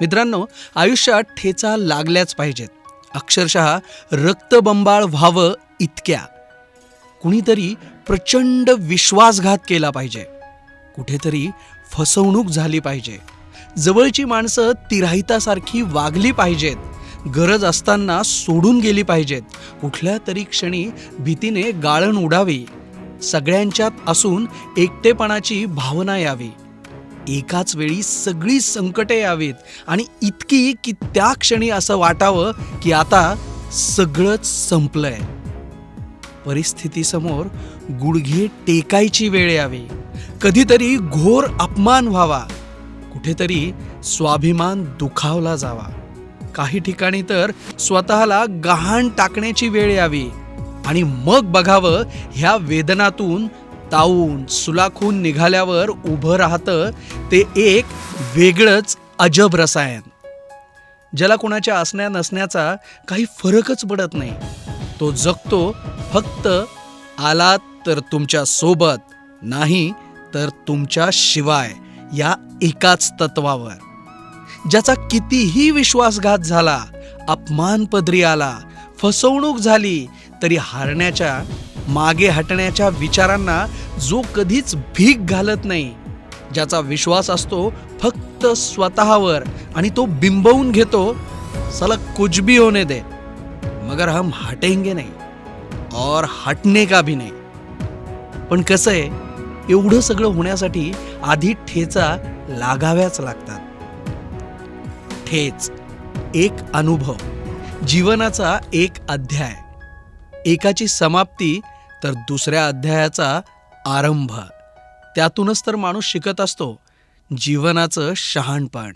मित्रांनो आयुष्यात ठेचा लागल्याच पाहिजेत. अक्षरशः रक्तबंबाळ व्हावं इतक्या. कुणीतरी प्रचंड विश्वासघात केला पाहिजे. कुठेतरी फसवणूक झाली पाहिजे. जवळची माणसं तिराहितासारखी वागली पाहिजेत. गरज असताना सोडून गेली पाहिजेत. कुठल्या तरी क्षणी भीतीने गाळण उडावी. सगळ्यांच्यात असून एकटेपणाची भावना यावी. एकाच वेळी सगळी संकटे यावीत आणि इतकी की त्या क्षणी असं वाटावं की आता सगळंच संपलंय. परिस्थितीसमोर गुडघे टेकायची वेळ यावी. कधीतरी घोर अपमान व्हावा. कुठेतरी स्वाभिमान दुखावला जावा. काही ठिकाणी तर स्वतःला गहाण टाकण्याची वेळ यावी आणि मग बघावं ह्या वेदनातून तावून सुलाखून निघाल्यावर उभं राहतं ते एक वेगळंच अजब रसायन. ज्याला कुणाच्या असण्या नसण्याचा काही फरकच पडत नाही. तो जगतो फक्त आलात तर तुमच्यासोबत नाही तर तुमच्या शिवाय या एकाच तत्वावर. ज्याचा कितीही विश्वासघात झाला अपमान पदरी आला फसवणूक झाली तरी हारण्याच्या मागे हटण्याच्या विचारांना जो कधीच भीक घालत नाही ज्याचा विश्वास असतो फक्त स्वतःवर आणि तो बिंबवून घेतो साला कुछ भी होने दे मगर हम हटेंगे नाही और हटने का भी नाही. पण कसं आहे एवढं सगळं होण्यासाठी आधी ठेचा लागाव्याच लागतात. ठेच एक अनुभव जीवनाचा एक अध्याय. एकाची समाप्ती तर दुसऱ्या अध्यायाचा आरंभ. त्यातूनच तर माणूस शिकत असतो. जीवनाचं शहाणपण.